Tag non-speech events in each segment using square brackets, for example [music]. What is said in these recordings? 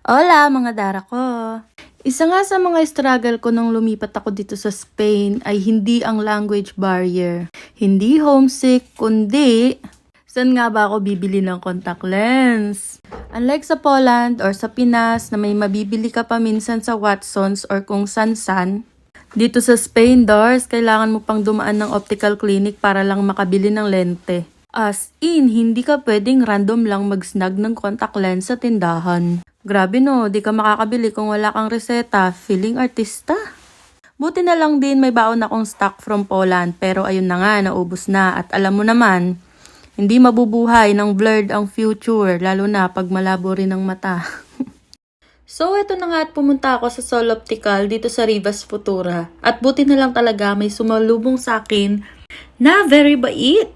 Hola mga dara ko! Isa nga sa mga struggle ko nung lumipat ako dito sa Spain ay hindi ang language barrier. Hindi homesick, kundi saan nga ba ako bibili ng contact lens? Unlike sa Poland or sa Pinas na may mabibili ka pa minsan sa Watsons or kung san-san, dito sa Spain, Dars, kailangan mo pang dumaan ng optical clinic para lang makabili ng lente. As in, hindi ka pwedeng random lang mag-snag ng contact lens sa tindahan. Grabe no, di ka makakabili kung wala kang reseta. Feeling artista. Buti na lang din may baon akong stock from Poland pero ayun na nga, naubos na. At alam mo naman, hindi mabubuhay ng blurred ang future, lalo na pag malabo rin ang mata. [laughs] So, eto na nga at pumunta ako sa Sol Optical dito sa Rivas Futura. At buti na lang talaga may sumalubong sa akin na very bait.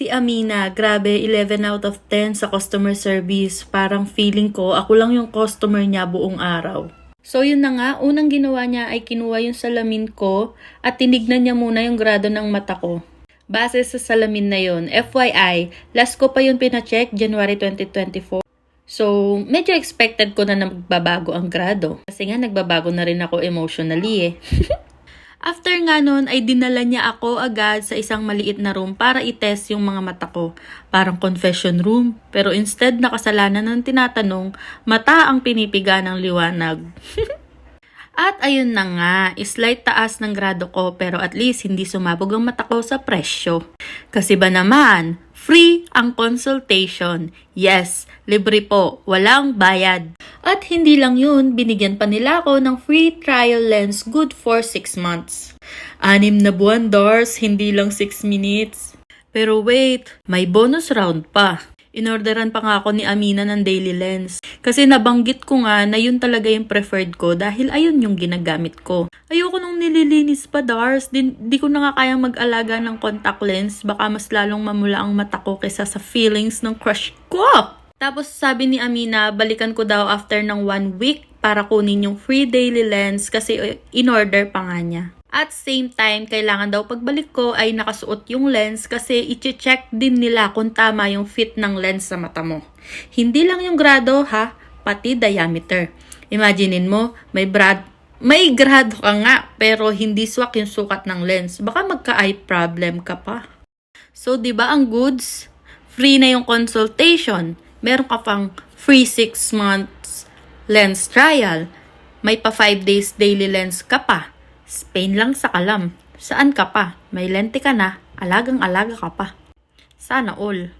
Si Amina, grabe, 11 out of 10 sa customer service. Parang feeling ko, ako lang yung customer niya buong araw. So yun na nga, unang ginawa niya ay kinuha yung salamin ko at tinignan niya muna yung grado ng mata ko. Base sa salamin na yun, FYI, last ko pa yun pinacheck, January 2024. So, medyo expected ko na na magbabago ang grado. Kasi nga, nagbabago na rin ako emotionally eh. [laughs] After nga nun, ay dinala niya ako agad sa isang maliit na room para itest yung mga mata ko. Parang confession room. Pero instead, nakasalanan ng tinatanong, mata ang pinipiga ng liwanag. [laughs] At ayun na nga, slight taas ng grado ko pero at least hindi sumabog ang mata ko sa presyo. Kasi ba naman, free ang consultation. Yes, libre po, walang bayad. At hindi lang yun, binigyan pa nila ako ng free trial lens good for 6 months. Anim na buwan, Dars, hindi lang 6 minutes. Pero wait, may bonus round pa. Inorderan pa nga ako ni Amina ng daily lens. Kasi nabanggit ko nga na yun talaga yung preferred ko dahil ayun yung ginagamit ko. Ayoko nung nililinis pa, Dars. Di, di ko na nga kayang mag-alaga ng contact lens. Baka mas lalong mamula ang mata ko kaysa sa feelings ng crush ko. Tapos sabi ni Amina, balikan ko daw after ng one week para kunin yung free daily lens kasi eh, in-order pa nga niya. At same time, kailangan daw pagbalik ko ay nakasuot yung lens kasi iche-check din nila kung tama yung fit ng lens sa mata mo. Hindi lang yung grado ha, pati diameter. Imaginein mo, may brad may grado ka nga, pero hindi swak yung sukat ng lens. Baka magka-eye problem ka pa. So, di ba ang goods? Free na yung consultation. Meron ka pang free 6 months lens trial. May pa 5 days daily lens ka pa. Spain lang sa kalam. Saan ka pa? May lente ka na. Alagang-alaga ka pa. Sana all.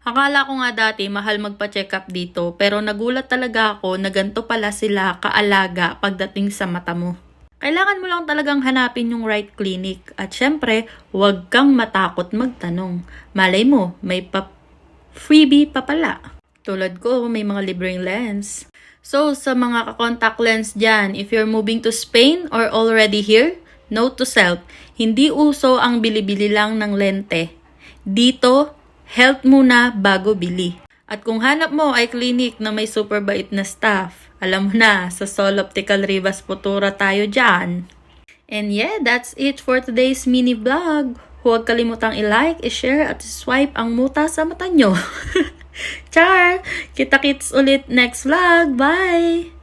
Akala ko nga dati mahal magpa-check up dito pero nagulat talaga ako na ganito pala sila kaalaga pagdating sa mata mo. Kailangan mo lang talagang hanapin yung right clinic at syempre, huwag kang matakot magtanong. Malay mo, may pa freebie pa pala. Tulad ko, may mga libreng lens. So, sa mga contact lens dyan, if you're moving to Spain or already here, note to self, hindi uso ang bili-bili lang ng lente. Dito, health muna bago bili. At kung hanap mo ay clinic na may super bait na staff, alam mo na, sa Sol Optical Rivas Futura tayo dyan. And yeah, that's it for today's mini vlog. Huwag kalimutang i-like, i-share at swipe ang muta sa mata nyo. [laughs] Char! Kita-kits ulit next vlog. Bye!